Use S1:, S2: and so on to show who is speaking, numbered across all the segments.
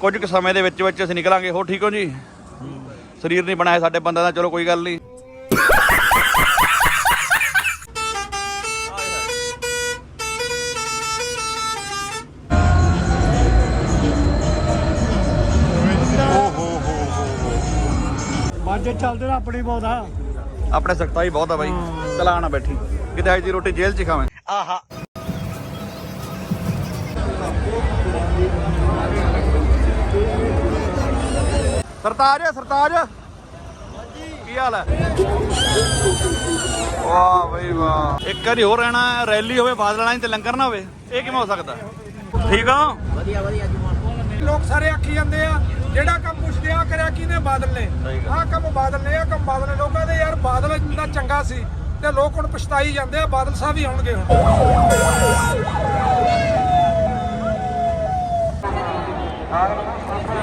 S1: ਕੁਝ ਕੁ ਸਮੇਂ ਦੇ ਵਿੱਚ ਵਿੱਚ ਅਸੀਂ ਨਿਕਲਾਂਗੇ। ਹੋ ਠੀਕ ਹੋ ਜੀ? ਸਰੀਰ ਨਹੀਂ ਬਣਾਇਆ ਸਾਡੇ ਬੰਦਿਆਂ ਦਾ ਚਲੋ ਕੋਈ ਗੱਲ ਨਹੀਂ।
S2: ਬਾਜੇ ਚੱਲਦੇ ਨਾ ਆਪਣੀ ਬਹੁਤਾ
S1: ਆਪਣੇ ਸਖਤਾਈ ਬਹੁਤ ਆ ਬਾਈ। ਚਲਾ ਨਾ ਬੈਠੀ। ਕਿਤੇ ਅੱਜ ਦੀ ਰੋਟੀ ਜੇਲ੍ਹ 'ਚ ਖਾਵੇਂ।
S2: ਆਹਾ।
S1: ਸਰਤਾਜ ਸਰਤਾਜ। ਕੀ ਹਾਲ ਹੈ? ਵਾਹ ਬਈ ਵਾਹ। ਇੱਕ ਵਾਰੀ ਹੋਰ ਰਹਿਣਾ ਹੈ, ਰੈਲੀ ਹੋਵੇ ਬਾਦਲ ਵਾਲੀ ਤੇ ਲੰਗਰ ਨਾ ਹੋਵੇ ਇਹ ਕਿਵੇਂ ਹੋ ਸਕਦਾ? ਠੀਕ ਆ
S3: ਲੋਕ ਸਾਰੇ ਆਖੀ ਜਾਂਦੇ ਆ ਜਿਹੜਾ ਕੰਮ ਪੁੱਛਦੇ ਆ ਕਰਿਆ ਕਿਹਨੇ ਬਾਦਲ ਨੇ?
S1: ਗੱਲ।
S3: ਆਹ ਕੰਮ ਬਾਦਲ ਨੇ ਆਹ ਕੰਮ ਬਾਦਲ ਨੇ। ਲੋਕਾਂ ਦੇ ਯਾਰ ਬਾਦਲ ਦਾ ਚੰਗਾ ਸੀ ਤੇ ਲੋਕ ਹੁਣ ਪਛਤਾਈ ਜਾਂਦੇ ਆ ਬਾਦਲ ਸਾਹਿਬ ਹੀ ਆਉਣਗੇ ਹੁਣ।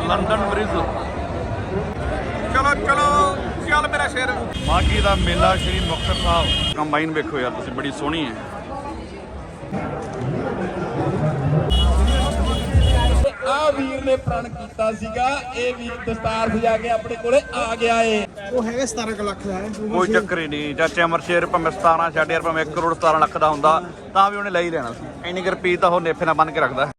S1: London bridge.
S3: ਚੱਲ ਮੇਰਾ ਸ਼ੇਰ
S1: ਮਾਗੀ ਦਾ ਮੇਲਾ ਸ਼੍ਰੀ ਮੁਕਤਸਰ ਸਾਹਿਬ। ਕੰਬਾਈਨ ਵੇਖੋ ਯਾਰ ਤੁਸੀਂ ਬੜੀ ਸੋਹਣੀ ਹੈ।
S4: ਆ ਵੀਰ ਨੇ ਪ੍ਰਣ ਕੀਤਾ ਸੀਗਾ ਇਹ ਵੀਰ ਦਸਤਾਰ ਸਜਾ ਕੇ ਆਪਣੇ ਕੋਲੇ ਆ ਗਿਆ ਏ।
S3: ਉਹ ਹੈਗੇ 17 ਲੱਖ ਦਾ
S1: ਕੋਈ ਚੱਕਰ ਹੀ ਨਹੀਂ ਚਾਚੇ ਅਮਰ ਸ਼ੇਰ ਭਾਵੇਂ 17 ਛੱਡ ਯਾਰ ਭਾਵੇਂ 1 ਕਰੋੜ 17 ਲੱਖ ਦਾ ਹੁੰਦਾ ਤਾਂ ਵੀ ਉਹਨੇ ਲੈ ਹੀ ਲੈਣਾ ਸੀ। ਇੰਨੀ ਕੁ ਤਾਂ ਉਹ ਨੇਫੇ ਨਾਲ ਬੰਨ ਕੇ ਰੱਖਦਾ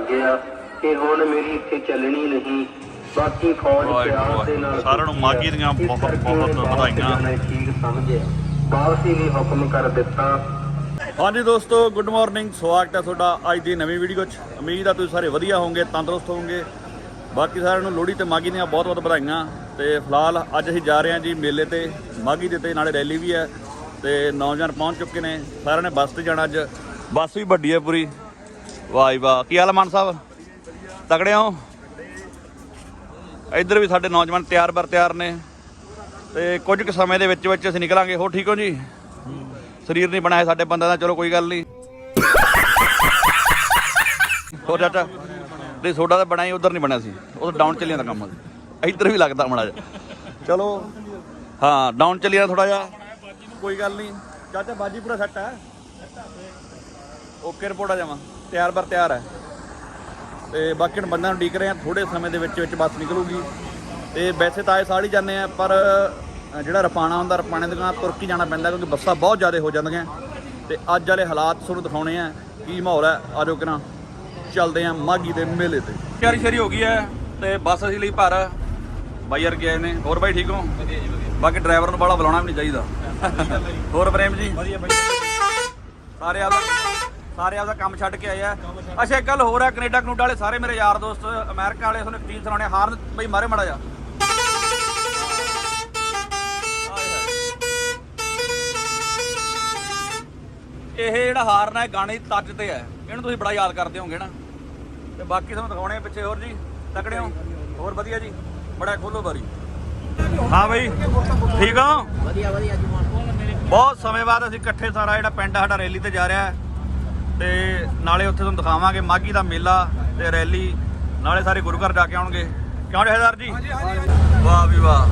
S5: ਲੱਗ ਗਿਆ ਕਿ ਹੁਣ ਮੇਰੀ ਇੱਥੇ ਚੱਲਣੀ ਨਹੀਂ। ਬਾਕੀ ਫੌਜ ਪਿਆਰ ਦੇ ਨਾਲ
S1: ਸਾਰਿਆਂ ਨੂੰ ਮਾਘੀ ਦੀਆਂ ਬਹੁਤ- ਬਹੁਤ ਵਧਾਈਆਂ।
S5: ਠੀਕ ਸਮਝਿਆ। ਵਾਪਸੀ ਲਈ ਹੁਕਮ ਕਰ ਦਿੱਤਾ।
S1: ਹਾਂਜੀ ਦੋਸਤੋ ਗੁੱਡ ਮਾਰਨਿੰਗ ਸਵਾਗਤ ਹੈ ਤੁਹਾਡਾ ਅੱਜ ਦੀ ਨਵੀਂ ਵੀਡੀਓ 'ਚ। ਉਮੀਦ ਆ ਤੁਸੀਂ ਸਾਰੇ ਵਧੀਆ ਹੋਵੋਗੇ ਤੰਦਰੁਸਤ ਹੋਵੋਗੇ। ਬਾਕੀ ਸਾਰਿਆਂ ਨੂੰ ਲੋਹੜੀ ਤੇ ਮਾਗੀ ਦੀਆਂ ਬਹੁਤ ਬਹੁਤ ਵਧਾਈਆਂ। ਤੇ ਫਿਲਹਾਲ ਅੱਜ ਅਸੀਂ ਜਾ ਰਹੇ ਹਾਂ ਜੀ ਮੇਲੇ ਤੇ ਮਾਗੀ ਦੇ ਤੇ ਨਾਲੇ ਰੈਲੀ ਵੀ ਹੈ। ਤੇ ਨੌਜਵਾਨ ਪਹੁੰਚ ਚੁੱਕੇ ਨੇ। ਸਾਰਿਆਂ ਨੇ ਬੱਸ ਤੇ ਜਾਣਾ ਅੱਜ। ਬੱਸ ਵੀ ਵੱਡੀ ਹੈ ਪੂਰੀ। ਵਾਹ ਜੀ ਵਾਹ। ਕੀ ਹਾਲ ਹੈ ਮਾਨ ਸਾਹਿਬ? ਤਕੜੇ ਹੋ? ਇੱਧਰ ਵੀ ਸਾਡੇ ਨੌਜਵਾਨ ਤਿਆਰ ਬਰ ਤਿਆਰ ਨੇ। ਤੇ ਕੁਝ ਕੁ ਸਮੇਂ ਦੇ ਵਿੱਚ ਵਿੱਚ ਅਸੀਂ ਨਿਕਲਾਂਗੇ। ਹੋ ਠੀਕ ਹੋ ਜੀ? ਸਰੀਰ ਨਹੀਂ ਬਣਾਇਆ ਸਾਡੇ ਬੰਦਿਆਂ ਦਾ, ਚਲੋ ਕੋਈ ਗੱਲ ਨਹੀਂ। ਹੋਰ ਚਾਚਾ? ਨਹੀਂ, ਸੋਡਾ ਤਾਂ ਬਣਾਈ ਉਧਰ ਨਹੀਂ ਬਣਿਆ ਸੀ। ਉਹ ਡਾਊਨ ਚੱਲਿਆ ਦਾ ਕੰਮ ਇੱਧਰ ਵੀ ਲੱਗਦਾ ਮਾੜਾ ਜਿਹਾ। ਚਲੋ। ਹਾਂ ਡਾਊਨ ਚੱਲਿਆ ਥੋੜਾ ਜਿਹਾ। ਕੋਈ ਗੱਲ ਨਹੀਂ। ਚਾਚਾ ਬਾਜੀ ਪੂਰਾ ਸੈੱਟ ਹੈ ਓਕੇ, ਰਿਪੋਰਟ ਆ ਜਾਵਾਂ। ਤਿਆਰ ਬਰ ਤਿਆਰ ਹੈ। ਤੇ ਬਾਕੀ ਬੰਦਿਆਂ ਨੂੰ ਡੀਕ ਰਹੇ ਆ ਥੋੜੇ ਸਮੇਂ ਦੇ ਵਿੱਚ ਵਿੱਚ ਬੱਸ ਨਿਕਲੂਗੀ। ਤੇ ਵੈਸੇ ਤਾਂ ਇਹ ਹੀ ਜਾਂਦੇ ਆ ਪਰ ਜਿਹੜਾ ਰਪਾਣਾ ਹੁੰਦਾ ਰਪਾਣੇ ਦੇ ਨਾਲ ਤੁਰ ਕੇ ਜਾਣਾ ਪੈਂਦਾ ਕਿਉਂਕਿ ਬੱਸਾਂ ਬਹੁਤ ਜ਼ਿਆਦਾ ਹੋ ਜਾਂਦੀਆਂ। ਤੇ ਅੱਜ ਵਾਲੇ ਹਾਲਾਤ ਤੁਹਾਨੂੰ ਦਿਖਾਉਣੇ ਆ ਕੀ ਮਾਹੌਲ ਹੈ। ਆਜੋ ਕਿਰਾਂ ਚੱਲਦੇ ਆ ਮਾਗੀ ਦੇ ਮੇਲੇ ਤੇ। ਤਿਆਰੀ ਸ਼ਰੀ ਹੋ ਗਈ ਹੈ ਤੇ ਬੱਸ ਅਸੀਂ ਲਈ ਭਰ। ਬਾਈ ਯਾਰ ਗਏ ਨੇ। ਹੋਰ ਬਾਈ ਠੀਕ ਹੋ? ਵਧੀਆ ਜੀ ਵਧੀਆ ਬਾਕੀ ਡਰਾਈਵਰ ਨੂੰ ਬਾਹਲਾ ਬੁਲਾਉਣਾ ਵੀ ਨਹੀਂ ਚਾਹੀਦਾ। ਹੋਰ ਪ੍ਰੇਮ ਜੀ? ਵਧੀਆ ਬਾਈ। ਸਾਰੇ ਆਪਦਾ ਸਾਰੇ ਆਪਦਾ ਕੰਮ ਛੱਡ ਕੇ ਆਏ ਆ। ਅੱਛਾ ਇੱਕ ਗੱਲ ਹੋਰ ਆ ਕੈਨੇਡਾ ਕਨੂਡਾ ਵਾਲੇ ਸਾਰੇ ਮੇਰੇ ਯਾਰ ਦੋਸਤ ਅਮਰੀਕਾ ਵਾਲੇ ਤੁਹਾਨੂੰ ਚੀਜ਼ ਸੁਣਾਉਣੇ ਹਾਰਨ ਬਈ ਮਾਰੇ ਮੜਾ ਜਾ ਇਹ ਜਿਹੜਾ ਹਾਰਨ ਹੈ ਗਾਣੇ ਦੀ ਤੱਜ ਤੇ ਹੈ ਇਹਨੂੰ ਤੁਸੀਂ ਬੜਾ ਯਾਦ ਕਰਦੇ ਹੋਵੋਗੇ ਨਾ। ਤੇ ਬਾਕੀ ਤੁਹਾਨੂੰ ਦਿਖਾਉਣੇ ਪਿੱਛੇ ਹੋਰ ਜੀ। ਤਕੜੇ ਹੋ? ਹੋਰ ਵਧੀਆ ਜੀ। ਬੜਾ ਖੋਲੋ ਬਾਰੀ। ਹਾਂ ਬਈ ਠੀਕ ਹੋ?
S4: ਵਧੀਆ ਵਧੀਆ ਜੀ
S1: ਬਹੁਤ ਸਮੇਂ ਬਾਅਦ ਅਸੀਂ ਇਕੱਠੇ ਸਾਰਾ ਜਿਹੜਾ ਪਿੰਡ ਸਾਡਾ ਰੈਲੀ ਤੇ ਜਾ ਰਿਹਾ। ਹੈ ਤੇ ਨਾਲੇ ਉੱਥੇ ਤੁਹਾਨੂੰ ਦਿਖਾਵਾਂਗੇ ਮਾਗੀ ਦਾ ਮੇਲਾ ਤੇ ਰੈਲੀ। ਨਾਲੇ ਸਾਰੇ ਗੁਰੂ ਘਰ ਜਾ ਕੇ ਆਉਣਗੇ। ਕਿਉਂ ਜਹੇਦਾਰ ਜੀ? ਵਾਹ ਵੀ ਵਾਹ।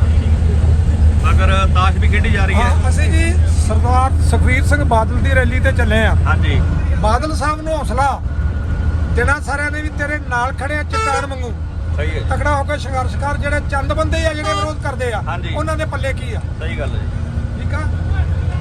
S1: ਮਗਰ ਤਾਸ਼ ਵੀ ਖੇਡੀ ਜਾ ਰਹੀ ਹੈ।
S3: ਅਸੀਂ ਜੀ ਸਰਦਾਰ ਸੁਖਵੀਰ ਸਿੰਘ ਬਾਦਲ ਦੀ ਰੈਲੀ ਤੇ ਚੱਲੇ ਆ
S1: ਹਾਂਜੀ।
S3: ਬਾਦਲ ਸਾਹਿਬ ਨੂੰ ਹੌਸਲਾ। ਦੇਣਾ ਸਾਰਿਆਂ ਨੇ ਵੀ ਤੇਰੇ ਨਾਲ ਖੜੇ ਚਟਾਨ ਵਾਂਗੂ।
S1: ਸਹੀ ਹੈ।
S3: ਤਕੜਾ ਹੋ ਕੇ ਸੰਘਰਸ਼ ਕਰ ਜਿਹੜੇ ਚੰਦ ਬੰਦੇ ਆ ਜਿਹੜੇ ਵਿਰੋਧ ਕਰਦੇ ਆ। ਉਹਨਾਂ ਦੇ ਪੱਲੇ ਕੀ ਆ?
S1: ਸਹੀ ਗੱਲ ਹੈ
S3: ਠੀਕ ਆ?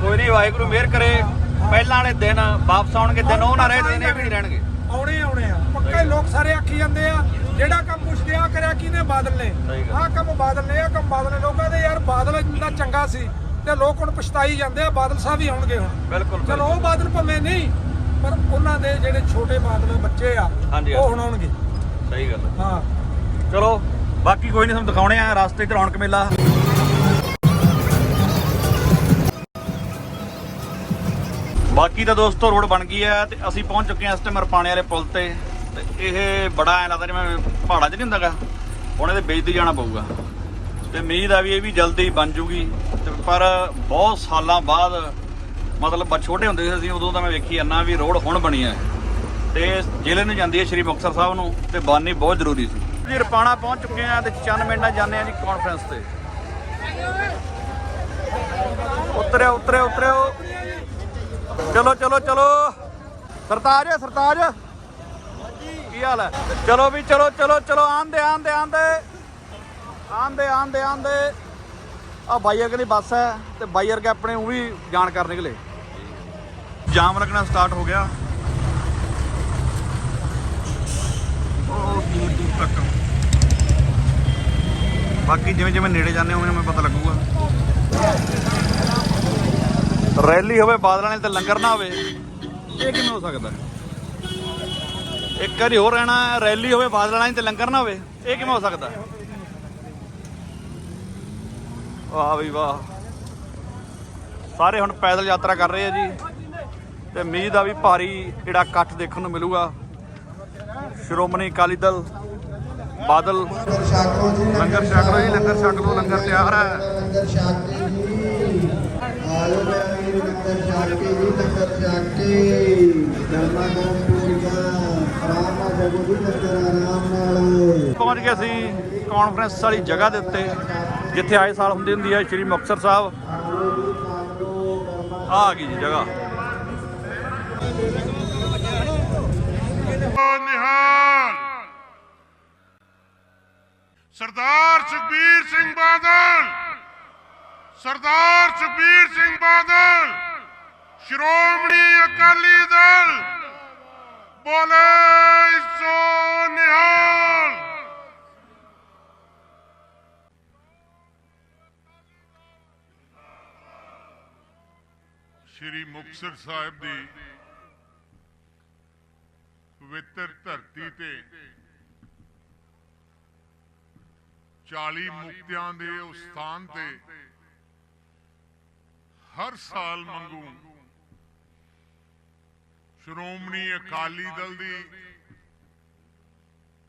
S1: ਕੋਈ ਨਹੀਂ ਵਾਹਿਗੁਰੂ ਮਿਹਰ ਕਰੇ। ਪਹਿਲਾਂ ਵਾਲੇ ਦਿਨ ਵਾਪਸ ਆਉਣਗੇ ਦਿਨ ਉਹ ਨਾ ਰਹੇ ਦਿਨ ਇਹ ਵੀ ਨਹੀਂ ਰਹਿਣਗੇ।
S3: ਆਉਣੇ ਆਉਣੇ ਆ। ਪੱਕੇ ਲੋਕ ਸਾਰੇ ਆਖੀ ਜਾਂਦੇ ਆ ਜਿਹੜਾ ਕੰਮ ਪੁੱਛਦੇ ਆ ਕਰਿਆ ਕਿਹਨੇ ਬਾਦਲ ਨੇ। ਆਹ ਕੰਮ ਬਾਦਲ ਨੇ ਆਹ ਕੰਮ ਬਾਦਲ ਨੇ। ਲੋਕਾਂ ਦੇ ਯਾਰ ਬਾਦਲ ਦਾ ਚੰਗਾ ਸੀ ਤੇ ਲੋਕ ਹੁਣ ਪਛਤਾਈ ਜਾਂਦੇ ਆ ਬਾਦਲ ਸਾਹਿਬ ਹੀ ਆਉਣਗੇ ਹੁਣ।
S1: ਬਿਲਕੁਲ
S3: ਚਲੋ ਉਹ ਬਾਦਲ ਭਾਵੇਂ ਨਹੀਂ ਪਰ ਉਹਨਾਂ ਦੇ ਜਿਹੜੇ ਛੋਟੇ ਬਾਦਲ ਬੱਚੇ ਆ ਉਹ। ਹੁਣ ਆਉਣਗੇ।
S1: ਸਹੀ ਗੱਲ ਹੈ
S3: ਹਾਂ।
S1: ਚਲੋ ਬਾਕੀ ਕੋਈ ਨਹੀਂ ਤੁਹਾਨੂੰ ਦਿਖਾਉਣੇ ਆ ਰਸਤੇ 'ਚ ਰੌਣਕ ਮੇਲਾ। ਬਾਕੀ ਤਾਂ ਦੋਸਤੋ ਰੋਡ ਬਣ ਗਈ ਹੈ ਤੇ ਅਸੀਂ ਪਹੁੰਚ ਚੁੱਕੇ ਹਾਂ ਇਸ ਟਾਈਮ ਰਪਾਣੇ ਵਾਲੇ ਪੁਲ ਤੇ। ਤੇ ਇਹ ਬੜਾ ਐ ਲੱਗਦਾ ਜਿਵੇਂ ਪਹਾੜਾਂ 'ਚ ਨਹੀਂ ਹੁੰਦਾਗਾ। ਹੁਣ ਇਹਦੇ ਬੇਇੱਜ਼ਤੀ ਜਾਣਾ ਪਊਗਾ। ਤੇ ਉਮੀਦ ਆ ਵੀ ਇਹ ਵੀ ਜਲਦੀ ਬਣ ਜੂਗੀ। ਤੇ ਪਰ ਬਹੁਤ ਸਾਲਾਂ ਬਾਅਦ ਮਤਲਬ ਛੋਟੇ ਹੁੰਦੇ ਸੀ ਅਸੀਂ, ਉਦੋਂ ਤਾਂ ਮੈਂ ਵੇਖੀ ਜਾਂਦਾ ਵੀ ਰੋਡ ਹੁਣ ਬਣੀ ਹੈ। ਤੇ ਜ਼ਿਲ੍ਹੇ ਨੂੰ ਜਾਂਦੀ ਹੈ ਸ਼੍ਰੀ ਮੁਕਤਸਰ ਸਾਹਿਬ ਨੂੰ, ਤੇ ਬਾਨੀ ਬਹੁਤ ਜ਼ਰੂਰੀ ਸੀ। ਜੀ, ਰਪਾਣਾ ਪਹੁੰਚ ਚੁੱਕੇ ਆ ਤੇ ਚੰਨ ਮਿੰਟਾਂ ਜਾਂਦੇ ਆ ਜੀ ਕਾਨਫਰੰਸ ਤੇ। ਉਤਰਿਓ ਉਤਰਿਓ ਉਤਰਿਓ। ਚਲੋ ਚਲੋ ਚਲੋ। ਸਰਤਾਜ ਸਰਤਾਜ। ਕੀ ਹਾਲ ਹੈ? ਚਲੋ ਵੀ, ਚਲੋ ਚਲੋ ਚਲੋ, ਆਂਦੇ ਆਂਦੇ ਆਂਦੇ। ਆਂਦੇ ਆਂਦੇ ਆਂਦੇ। ਆ ਬਾਈ ਅਰਗੇ ਦੀ ਬੱਸ ਹੈ ਤੇ ਬਾਈ ਅਰਗੇ ਆਪਣੇ ਉਹ ਵੀ ਜਾਣ ਕਰ ਨਿਕਲੇ। ਜਾਮ ਲੱਗਣਾ ਸਟਾਰਟ ਹੋ ਗਿਆ। ਉਹ ਦੂਰ ਦੂਰ ਤੱਕ। ਬਾਕੀ ਜਿਵੇਂ ਜਿਵੇਂ ਨੇੜੇ ਜਾਂਦੇ ਹੋਵੇਂ ਮੈਨੂੰ ਪਤਾ ਲੱਗੂਗਾ। ਰੈਲੀ ਹੋਵੇ, ਬਾਦਲਾਂ ਨੇ ਤੇ ਲੰਗਰ ਨਾ ਹੋਵੇ, ਇਹ ਕਿਵੇਂ ਹੋ ਸਕਦਾ? ਇੱਕ ਵਾਰੀ ਹੋਰ ਰਹਿਣਾ, ਰੈਲੀ ਹੋਵੇ, ਬਾਦਲਾਂ ਵਾਲੀ ਤੇ ਲੰਗਰ ਨਾ ਹੋਵੇ, ਇਹ ਕਿਵੇਂ ਹੋ ਸਕਦਾ? ਵਾਹ ਵੀ ਵਾਹ। ਸਾਰੇ ਹੁਣ ਪੈਦਲ ਯਾਤਰਾ ਕਰ ਰਹੇ ਆ ਜੀ, ਤੇ ਮੀਂਹ ਦਾ ਵੀ ਭਾਰੀ ਜਿਹੜਾ ਇਕੱਠ ਦੇਖਣ ਨੂੰ ਮਿਲੂਗਾ। ਸ਼੍ਰੋਮਣੀ ਅਕਾਲੀ ਦਲ, ਬਾਦਲ,
S6: ਲੰਗਰ ਛਕ ਲਓ ਜੀ,
S1: ਲੰਗਰ ਛਕ ਲਓ ਲੰਗਰ ਤਿਆਰ ਹੈ
S6: ਲੰਗਰ ਛਕ ਜੀ ਆਲੋ ਮੇਰੀ ਲੰਗਰ ਛਕ ਕੇ ਜੀ ਲੰਗਰ ਛਕ ਗਰਮ ਪੂਰੀਆਂ ਆਰਾਮ ਨਾਲ ਜਗੋ ਜੀ ਲੰਗਰ ਆਰਾਮ ਨਾਲ
S1: ਪਹੁੰਚ ਗਏ ਸੀ ਕਾਨਫਰੰਸ ਵਾਲੀ ਜਗ੍ਹਾ ਦੇ ਉੱਤੇ, ਜਿੱਥੇ ਆਏ ਸਾਲ ਹੁੰਦੀ ਹੁੰਦੀ ਹੈ ਸ਼੍ਰੀ ਮੁਕਤਸਰ ਸਾਹਿਬ, ਆ ਗਈ ਜੀ ਜਗ੍ਹਾ।
S7: ਨਿਹਾਲ। ਸਰਦਾਰ ਸੁਖਬੀਰ ਸਿੰਘ ਬਾਦਲ। ਸਰਦਾਰ ਸੁਖਬੀਰ ਸਿੰਘ ਬਾਦਲ, ਸ਼੍ਰੋਮਣੀ ਅਕਾਲੀ ਦਲ, ਬੋਲੇ ਸੋ ਨਿਹਾਲ। ਸ਼੍ਰੀ ਮੁਕਤਸਰ ਸਾਹਿਬ ਦੀ ਪਵਿੱਤਰ ਧਰਤੀ ਤੇ 40 ਮੁਕਤਿਆਂ ਦੇ ਉਸ ਸਥਾਨ ਤੇ ਹਰ ਸਾਲ ਮੰਗੂ। ਸ਼੍ਰੋਮਣੀ ਅਕਾਲੀ ਦਲ ਦੀ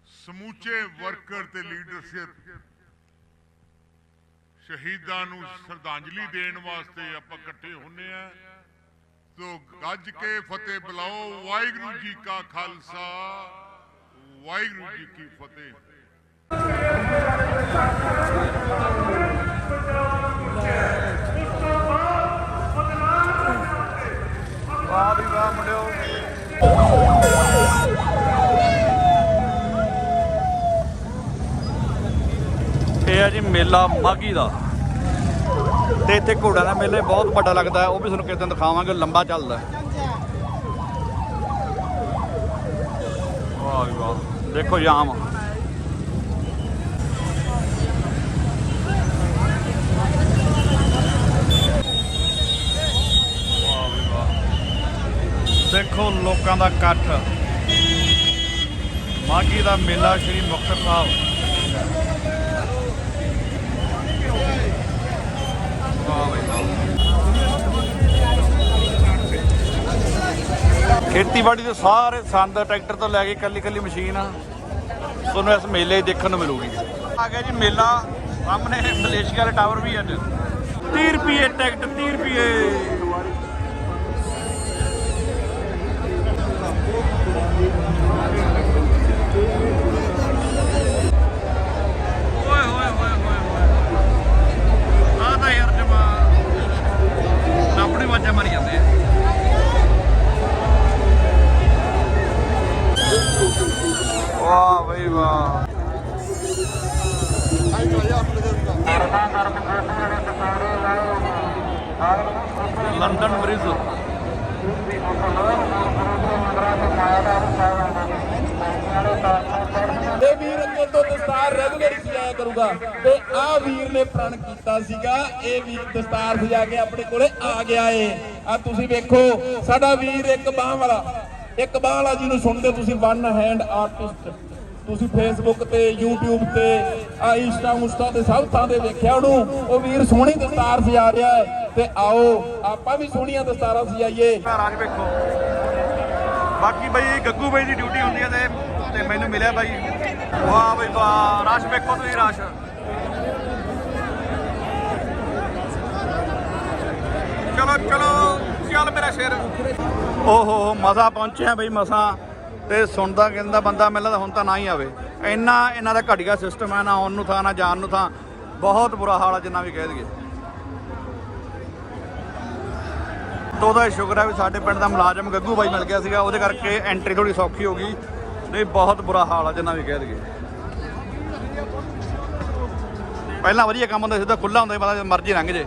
S7: ਸਮੂਚੇ ਵਰਕਰ ਤੇ ਲੀਡਰਸ਼ਿਪ ਸ਼ਹੀਦਾਂ ਨੂੰ ਸ਼ਰਧਾਂਜਲੀ ਦੇਣ ਵਾਸਤੇ ਆਪਾਂ ਇਕੱਠੇ ਹੁੰਨੇ ਆ। ਤੋ ਗੱਜ ਕੇ ਫਤਿਹ ਬੁਲਾਓ। ਵਾਹਿਗੁਰੂ ਜੀ ਕਾ ਖਾਲਸਾ। ਵਾਹਿਗੁਰੂ ਜੀ ਕੀ ਫਤਿਹ।
S1: ਵਾਹ ਵੀ ਵਾਹ ਮੁੰਡਿਓ। ਇਹ ਆ ਜੀ ਮੇਲਾ ਮਾਗੀ ਦਾ। ਤੇ ਇੱਥੇ ਘੋੜਿਆਂ ਦਾ ਮੇਲੇ ਬਹੁਤ ਵੱਡਾ ਲੱਗਦਾ ਹੈ। ਉਹ ਵੀ ਤੁਹਾਨੂੰ ਕਿਸੇ ਦਿਨ ਦਿਖਾਵਾਂਗੇ। ਲੰਬਾ ਚੱਲਦਾ ਹੈ। ਵਾਹ ਵਾਹ। ਦੇਖੋ ਜਾਮ। ਦੇਖੋ ਲੋਕਾਂ ਦਾ ਇਕੱਠ। ਮਾਗੀ ਦਾ ਮੇਲਾ ਸ਼੍ਰੀ ਮੁਕਤਸਰ ਸਾਹਿਬ। ਵਾਹ ਬਈ ਖੇਤੀਬਾੜੀ ਦੇ ਸਾਰੇ ਸੰਦ ਟਰੈਕਟਰ ਤੋਂ ਲੈ ਕੇ ਕੱਲੀ ਕੱਲੀ ਮਸ਼ੀਨ ਆ। ਤੁਹਾਨੂੰ ਇਸ ਮੇਲੇ ਦੇਖਣ ਨੂੰ ਮਿਲੂਗੀ। ਆ ਗਿਆ ਜੀ ਮੇਲਾ। ਸਾਹਮਣੇ ਮਲੇਸ਼ੀਆ ਵਾਲਾ ਟਾਵਰ ਵੀ ਅੱਜ। 30 ਰੁਪਏ ਟਿਕਟ 30 ਰੁਪਏ।
S4: ਇਹ ਵੀਰ ਦਸਤਾਰ ਸਜਾ ਕੇ ਆਪਣੇ ਕੋਲੇ ਆ ਗਿਆ ਏ। ਆ ਤੁਸੀਂ ਵੇਖੋ, ਸਾਡਾ ਵੀਰ ਇੱਕ ਬਾਹ ਵਾਲਾ, ਇੱਕ ਬਾਹ ਵਾਲਾ ਜਿਹਨੂੰ ਸੁਣਦੇ ਤੁਸੀਂ ਵਨ ਹੈਂਡ ਆਰਟਿਸਟ ਤੁਸੀਂ ਫੇਸਬੁੱਕ ਤੇ, YouTube ਤੇ, ਆ ਇੰਸਟਾ ਉਸਟਾ ਤੇ ਸਭ ਥਾਂ ਤੇ ਵੇਖਿਆ ਉਹਨੂੰ। ਉਹ ਵੀਰ ਸੋਹਣੀ ਦਸਤਾਰ ਸਜਾ ਰਿਹਾ ਹੈ ਤੇ ਆਓ, ਆਪਾਂ ਵੀ ਸੋਹਣੀਆਂ ਦਸਤਾਰਾਂ ਸਜਾਈਏ।
S1: ਰਾਜ ਵੇਖੋ। ਬਾਕੀ ਬਈ, ਗੱਗੂ ਬਾਈ ਦੀ ਡਿਊਟੀ ਹੁੰਦੀ ਹੈ ਤੇ ਤੇ ਮੈਨੂੰ ਮਿਲਿਆ ਬਾਈ। ਵਾਹ ਬਈ ਵਾਹ, ਰਸ਼ ਵੇਖੋ ਤੁਸੀਂ, ਰਸ਼। ਚਲੋ ਚਲੋ, ਚੱਲ ਮੇਰਾ ਸ਼ੇਰ। ਓਹੋ, ਮਸਾ ਪਹੁੰਚਿਆ ਬਈ ਮਸਾ, ਤੇ ਸੁਣਦਾ ਕਹਿੰਦਾ ਬੰਦਾ ਮੈਨੂੰ ਤਾਂ ਹੁਣ ਤਾਂ ਨਾ ਹੀ ਆਵੇ। ਇੰਨਾ ਇਹਨਾਂ ਦਾ ਘਟੀਆ ਸਿਸਟਮ ਹੈ ਨਾ, ਆਉਣ ਨੂੰ ਥਾਂ, ਨਾ ਜਾਣ ਨੂੰ ਥਾਂ। ਬਹੁਤ ਬੁਰਾ ਹਾਲ ਆ ਜਿੰਨਾ ਵੀ ਕਹਿ ਦਈਏ। ਤੋਂ ਉਹਦਾ ਸ਼ੁਕਰ ਹੈ ਵੀ ਸਾਡੇ ਪਿੰਡ ਦਾ ਮੁਲਾਜ਼ਮ ਗੱਗੂ ਬਾਈ ਮਿਲ ਗਿਆ ਸੀਗਾ, ਉਹਦੇ ਕਰਕੇ ਐਂਟਰੀ ਥੋੜੀ ਸੌਖੀ ਹੋ ਗਈ। ਨਹੀਂ, ਬਹੁਤ ਬੁਰਾ ਹਾਲ ਆ ਜਿੰਨਾ ਵੀ ਕਹਿ ਦਈਏ। ਪਹਿਲਾਂ ਵਧੀਆ ਕੰਮ ਹੁੰਦਾ ਸਿੱਧਾ ਤਾਂ ਖੁੱਲਾ ਹੁੰਦਾ ਪਤਾ ਮਰਜ਼ੀ ਲੰਘ ਜੇ।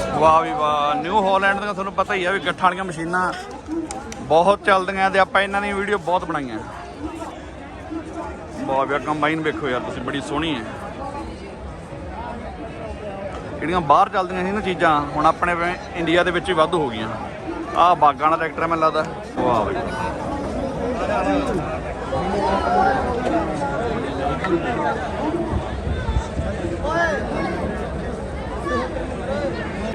S1: ਵਾਹ ਵੀ ਵਾਹ। ਨਿਊ ਹਾਲੈਂਡ ਦੀਆਂ ਤੁਹਾਨੂੰ ਪਤਾ ਹੀ ਆ ਵੀ ਗੱਠਾਂ ਵਾਲੀਆਂ ਮਸ਼ੀਨਾਂ ਬਹੁਤ ਚੱਲਦੀਆਂ ਤੇ ਆਪਾਂ ਇਹਨਾਂ ਦੀ ਵੀਡੀਓ ਬਹੁਤ ਬਣਾਈਆਂ। ਵਾਹ ਵਿਆ ਕੰਬਾਈਨ ਵੇਖੋ ਯਾਰ, ਤੁਸੀਂ ਬੜੀ ਸੋਹਣੀ ਹੈ। ਜਿਹੜੀਆਂ ਬਾਹਰ ਚੱਲਦੀਆਂ ਸੀ ਨਾ ਚੀਜ਼ਾਂ, ਹੁਣ ਆਪਣੇ ਇੰਡੀਆ ਦੇ ਵਿੱਚ ਹੀ ਵਾਧੂ ਹੋ ਗਈਆਂ। ਆਹ ਬਾਗਾਂ ਵਾਲਾ ਟਰੈਕਟਰ ਮੈਨੂੰ ਲੱਗਦਾ। ਵਾਹ ਬਈ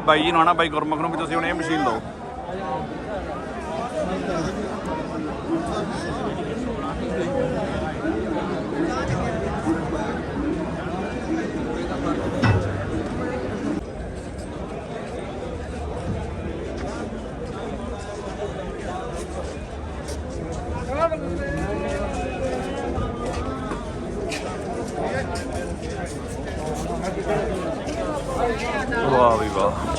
S1: ਬਾਈ ਜੀ ਨੂੰ ਆਣਾ ਬਾਈ ਗੁਰਮੁਖ ਨੂੰ ਵੀ ਤੁਸੀਂ ਹੁਣ ਇਹ ਮਸ਼ੀਨ ਲਓ ਵਾਹ ਵੀ ਵਾਹ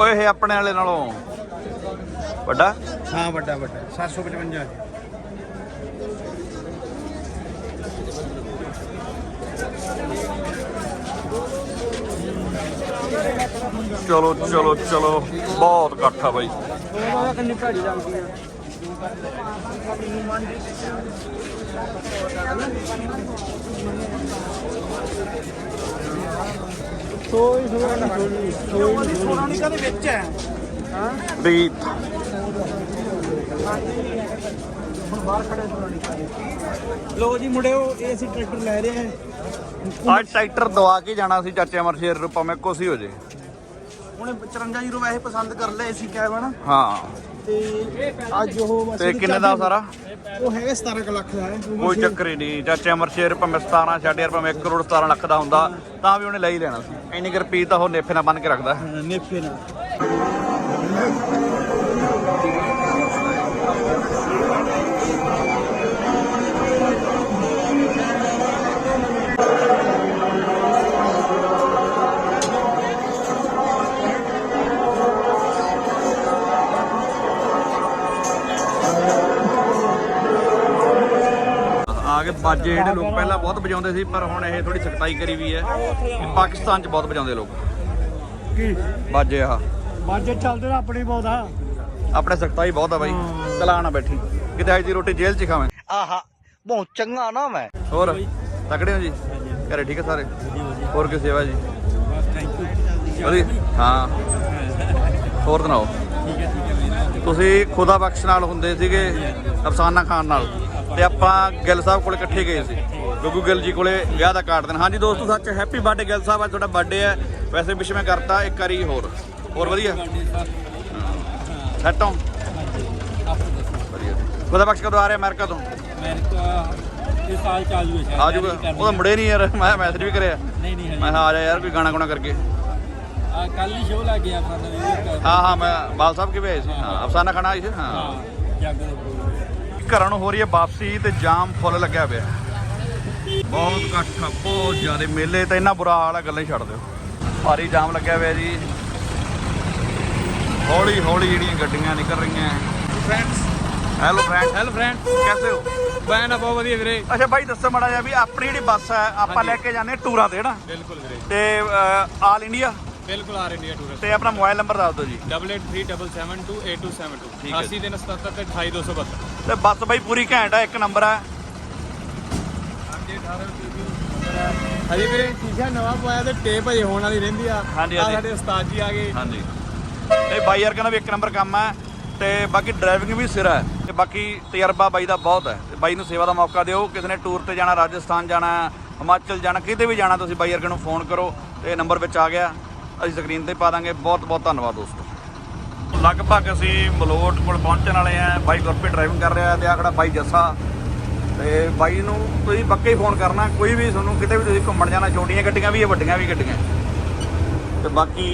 S1: ਓਏ ਇਹ ਆਪਣੇ ਵਾਲੇ ਨਾਲੋਂ ਵੱਡਾ?
S2: ਹਾਂ ਵੱਡਾ ਵੱਡਾ। 755
S1: ਚਲੋ ਚਲੋ ਚਲੋ। ਬਹੁਤ ਇਕੱਠ ਆ ਬਾਈ।
S2: ਉਹਦਾ ਕਿੰਨੀ ਭਾਰੀ ਲੱਗਦੀ ਆ ਸੋਈ ਸੋਈ ਸੋਈ ਸੋਈ ਕਦੇ ਵਿੱਚ ਹੈ?
S1: ਵੀ
S2: ਲੋ ਜੀ ਮੁੰਡਿਓ ਇਹ ਅਸੀਂ ਟਰੈਕਟਰ ਲੈ ਰਹੇ ਹਾਂ।
S1: ਅੱਜ ਟਰੈਕਟਰ ਦਵਾ ਕੇ ਜਾਣਾ ਸੀ ਚਾਚੇ ਅਮਰ ਸ਼ੇਰ ਨੂੰ ਭਾਵੇਂ ਕੁਛ ਹੀ ਹੋ ਜੇ।
S2: ਉਹਨੇ 54 ਯੂਰੋ ਵੈਸੇ ਪਸੰਦ ਕਰ ਲਏ ਸੀ ਕੈਬ ਹਨਾ
S1: ਹਾਂ।
S2: ਤੇ ਅੱਜ ਉਹ
S1: ਤੇ ਕਿੰਨੇ ਦਾ ਸਾਰਾ?
S2: ਉਹ ਹੈਗਾ 17 ਕੁ ਲੱਖ ਦਾ ਹੈ।
S1: ਕੋਈ ਚੱਕਰ ਹੀ ਨਹੀਂ। ਚਾਚੇ ਅਮਰ ਸ਼ੇਰ ਭਾਵੇਂ 17 ਛੱਡ ਯਾਰ ਭਾਵੇਂ 1 ਕਰੋੜ 17 ਲੱਖ ਦਾ ਹੁੰਦਾ ਤਾਂ ਵੀ ਉਹਨੇ ਲੈ ਹੀ ਲੈਣਾ ਸੀ। ਇੰਨੀ ਕੁ ਰੁਪਈਏ ਤਾਂ ਉਹ ਨੇਫੇ ਨਾਲ ਬੰਨ ਕੇ ਰੱਖਦਾ।
S2: ਨੇਫੇ ਨਾਲ।
S1: ਕੇ ਬਾਜੇ ਜਿਹੜੇ ਲੋਕ ਪਹਿਲਾਂ ਬਹੁਤ ਵਜਾਉਂਦੇ ਸੀ ਪਰ ਹੁਣ ਇਹ ਥੋੜੀ ਸਖਤਾਈ ਕਰੀ ਵੀ ਹੈ ਕਿ ਪਾਕਿਸਤਾਨ 'ਚ ਬਹੁਤ ਵਜਾਉਂਦੇ ਲੋਕ।
S2: ਕੀ?
S1: ਬਾਜੇ ਆ।
S2: ਬਾਜੇ ਚੱਲਦੇ ਤਾਂ ਆਪਣੀ ਬਹੁਤ ਆ।
S1: ਆਪਣੇ ਸਖਤਾਈ ਬਹੁਤ ਆ ਬਾਈ। ਨਾ ਬੈਠੀ। ਕਿਤੇ ਅੱਜ ਦੀ ਰੋਟੀ ਜੇਲ੍ਹ 'ਚ ਖਾਵੇਂ?
S2: ਆਹਾ ਬਹੁਤ ਚੰਗਾ ਨਾ ਮੈਂ।
S1: ਹੋਰ ਤਕੜੇ ਹੋ ਜੀ? ਘਰੇ ਠੀਕ ਹੈ ਸਾਰੇ? ਹੋਰ ਕੀ ਸੇਵਾ ਜੀ? ਵਧੀਆ। ਹਾਂ। ਹੋਰ ਸੁਣਾਓ? ਤੁਸੀਂ ਖੁਦਾ ਬਖਸ਼ ਨਾਲ ਹੁੰਦੇ ਸੀਗੇ ਅਫਸਾਨਾ ਖਾਨ ਨਾਲ। ਤੇ ਆਪਾਂ ਗਿੱਲ ਸਾਹਿਬ ਕੋਲੇ ਇਕੱਠੇ ਗਏ ਸੀ। ਗੁੱਗੂ ਗਿੱਲ ਜੀ ਕੋਲੇ ਵਿਆਹ ਦਾ ਕਾਰਡ ਦੇਣ। ਹਾਂਜੀ ਦੋਸਤੋ ਸੱਚ ਹੈਪੀ ਬਰਥਡੇ ਗਿੱਲ ਸਾਹਿਬ ਅੱਜ ਤੁਹਾਡਾ ਬਰਥਡੇ ਹੈ। ਵੈਸੇ ਵਿਸ਼ ਮੈਂ ਕਰਤਾ ਇੱਕ ਵਾਰੀ ਹੋਰ। ਹੋਰ ਵਧੀਆ? ਸੈਟ ਹੋ ਵਧੀਆ। ਬਖਸ਼ ਕਦੋਂ ਆ ਰਿਹਾ ਅਮਰੀਕਾ ਤੋਂ?
S8: ਇਸ ਸਾਲ ਚਾਲੂ ਹੈ
S1: ਆ ਉਹ ਤਾਂ ਮੁੜੇ ਨਹੀਂ ਯਾਰ। ਮੈਂ ਮੈਸੇਜ ਵੀ ਕਰਿਆ।
S8: ਨਹੀਂ ਨਹੀਂ
S1: ਮੈਂ ਆ ਜਾ ਯਾਰ ਕੋਈ ਗਾਣਾ ਗੁਣਾ ਕਰਕੇ।
S8: ਕੱਲ ਹੀ ਸ਼ੋਅ ਲੱਗ ਗਿਆ ਆਪਣਾ
S1: ਹਾਂ ਹਾਂ ਮੈਂ ਬਾਲ ਸਾਹਿਬ ਕੇ ਆਏ ਸੀ? ਹਾਂ ਅਫਸਾਨਾ ਖਾਣਾ ਆਈ ਸੀ? ਹਾਂ।
S8: ਹਾਂ ਜੱਗ ਦਾ
S1: ਘਰਾਂ ਨੂੰ ਹੋ ਰਹੀ ਹੈ ਵਾਪਸੀ ਤੇ ਜਾਮ ਫੁੱਲ ਲੱਗਿਆ ਪਿਆ। ਬਹੁਤ ਇਕੱਠ ਆ, ਬਹੁਤ ਜ਼ਿਆਦਾ ਮੇਲੇ ਤੇ ਇੰਨਾ ਬੁਰਾ ਹਾਲ ਹੈ ਗੱਲਾਂ ਹੀ ਛੱਡ ਦਿਓ। ਭਾਰੀ ਜਾਮ ਲੱਗਿਆ ਹੋਇਆ ਜੀ। ਹੌਲੀ ਹੌਲੀ ਜਿਹੜੀਆਂ ਗੱਡੀਆਂ ਨਿਕਲ ਰਹੀਆਂ।
S8: Friends
S1: hello friend
S8: hello friend
S1: ਕੈਸੇ ਹੋ?
S8: ਬੈਨ ਆ ਬਹੁਤ ਵਧੀਆ ਵੀਰੇ।
S1: ਅੱਛਾ ਬਾਈ ਦੱਸੋ ਮੜਾ ਜਿਹਾ ਵੀ ਆਪਣੀ ਜਿਹੜੀ ਬੱਸ ਹੈ ਆਪਾਂ ਲੈ ਕੇ ਜਾਂਦੇ ਟੂਰਾਂ ਤੇ ਨਾ?
S8: ਬਿਲਕੁਲ ਵੀਰੇ।
S1: ਤੇ ਆਲ ਇੰਡੀਆ
S8: ਬਿਲਕੁਲ ਆ ਇੰਡੀਆ ਟੂਰਿਸਟ
S1: ਤੇ ਆਪਣਾ ਮੋਬਾਈਲ ਨੰਬਰ ਦੱਸ ਦਿਓ ਜੀ।
S8: 8837728272
S1: ਠੀਕ ਹੈ।
S8: 88 ਦਿਨ 77 ਤੇ 28272
S1: ਤੇ ਬੱਸ ਬਾਈ ਪੂਰੀ ਘੈਂਟ ਆ ਇੱਕ ਨੰਬਰ ਹੈ
S8: ਹਜੀ ਵੀਰੇ ਸ਼ੀਸ਼ਾ ਨਵਾਂ ਪਾਇਆ ਤੇ ਟੇਪ ਹਜੇ ਹੋਣ ਵਾਲੀ ਰਹਿੰਦੀ ਆ।
S1: ਹਾਂਜੀ,
S8: ਆਹ
S1: ਹਾਂਜੀ।
S8: ਸਾਡੇ ਉਸਤਾਦ ਜੀ ਆ ਗਏ।
S1: ਹਾਂਜੀ। ਤੇ ਬਾਈ ਯਾਰ ਕਹਿੰਦਾ ਵੀ ਇੱਕ ਨੰਬਰ ਕੰਮ ਹੈ ਤੇ ਬਾਕੀ ਡਰਾਈਵਿੰਗ ਵੀ ਸਿਰ ਹੈ ਤੇ ਬਾਕੀ ਤਜਰਬਾ ਬਾਈ ਦਾ ਬਹੁਤ ਹੈ ਤੇ ਬਾਈ ਨੂੰ ਸੇਵਾ ਦਾ ਮੌਕਾ ਦਿਓ ਕਿਸੇ ਨੇ ਟੂਰ ਤੇ ਜਾਣਾ ਰਾਜਸਥਾਨ ਜਾਣਾ ਹਿਮਾਚਲ ਜਾਣਾ ਕਿਤੇ ਵੀ ਜਾਣਾ ਤੁਸੀਂ ਬਾਈ ਯਾਰ ਨੂੰ ਫੋਨ ਕਰੋ ਤੇ ਨੰਬਰ ਵਿੱਚ ਆ ਗਿਆ। ਅਸੀਂ ਸਕਰੀਨ ਤੇ ਪਾ ਦਾਂਗੇ। ਬਹੁਤ ਬਹੁਤ ਧੰਨਵਾਦ ਦੋਸਤੋ। ਲਗਭਗ ਅਸੀਂ ਮਲੋਟ ਕੋਲ ਪਹੁੰਚਣ ਵਾਲੇ ਆ ਬਾਈ ਗੁਰਪ੍ਰੀਤ ਡਰਾਈਵਿੰਗ ਕਰ ਰਿਹਾ ਤੇ ਆ ਖੜਾ ਬਾਈ ਜੱਸਾ। ਤੇ ਬਾਈ ਨੂੰ ਤੁਸੀਂ ਪੱਕੇ ਹੀ ਫੋਨ ਕਰਨਾ ਕੋਈ ਵੀ ਤੁਹਾਨੂੰ ਕਿਤੇ ਵੀ ਤੁਸੀਂ ਘੁੰਮਣ ਜਾਣਾ ਛੋਟੀਆਂ ਗੱਡੀਆਂ ਵੀ ਹੈ ਵੱਡੀਆਂ ਵੀ ਗੱਡੀਆਂ। ਤੇ ਬਾਕੀ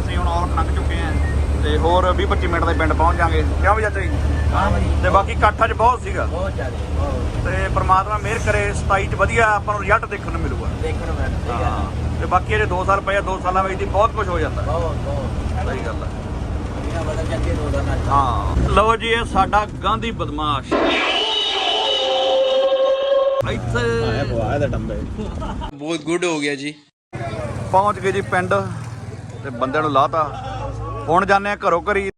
S1: ਅਸੀਂ ਹੁਣ ਔਰ ਲੰਘ ਚੁੱਕੇ ਆਂ ਤੇ ਹੋਰ 20 25 ਮਿੰਟ ਦੇ ਪਿੰਡ ਪਹੁੰਚ ਜਾਾਂਗੇ ਕਿਉਂ ਵੀ ਚਾਚਾ ਜੀ?
S2: ਹਾਂ ਭਾਈ
S1: ਤੇ ਬਾਕੀ ਇਕੱਠ ਅੱਜ ਬਹੁਤ ਸੀਗਾ।
S2: ਬਹੁਤ ਜ਼ਿਆਦਾ
S1: ਤੇ ਪ੍ਰਮਾਤਮਾ ਮਿਹਰ ਕਰੇ 27 ਚ ਵਧੀਆ ਆਪਾਂ ਨੂੰ ਰਿਜ਼ਲਟ ਦੇਖਣ ਨੂੰ ਮਿਲੂਗਾ।
S2: ਦੇਖਣ ਨੂੰ ਹੈ।
S1: ਤੇ ਬਾਕੀ ਇਹਦੇ 2 ਸਾਲ ਪਏ ਆ 2 ਸਾਲਾਂ ਵਿੱਚ ਦੀ ਬਹੁਤ ਕੁਝ ਹੋ ਜਾਂਦਾ।
S2: ਬਹੁਤ ਬਹੁਤ।
S1: ਸਹੀ ਗੱਲ ਹੈ।
S2: ਬਦਲ ਜਾਂਦੇ
S1: ਹਾਂ। ਲਓ ਜੀ ਇਹ ਸਾਡਾ ਗਾਂਧੀ ਬਦਮਾਸ਼। ਇੱਥੇ
S8: ਬਵਾਇਆ ਦਾ ਟੰਬੇ
S9: ਬਹੁਤ ਗੁੱਡ ਹੋ ਗਿਆ ਜੀ।
S1: ਪਹੁੰਚ ਗਏ ਜੀ ਪਿੰਡ ਤੇ ਬੰਦਿਆਂ ਨੂੰ ਲਾਤਾ। ਹੁਣ ਜਾਂਦੇ ਆ ਘਰੋਂ ਘਰੀ।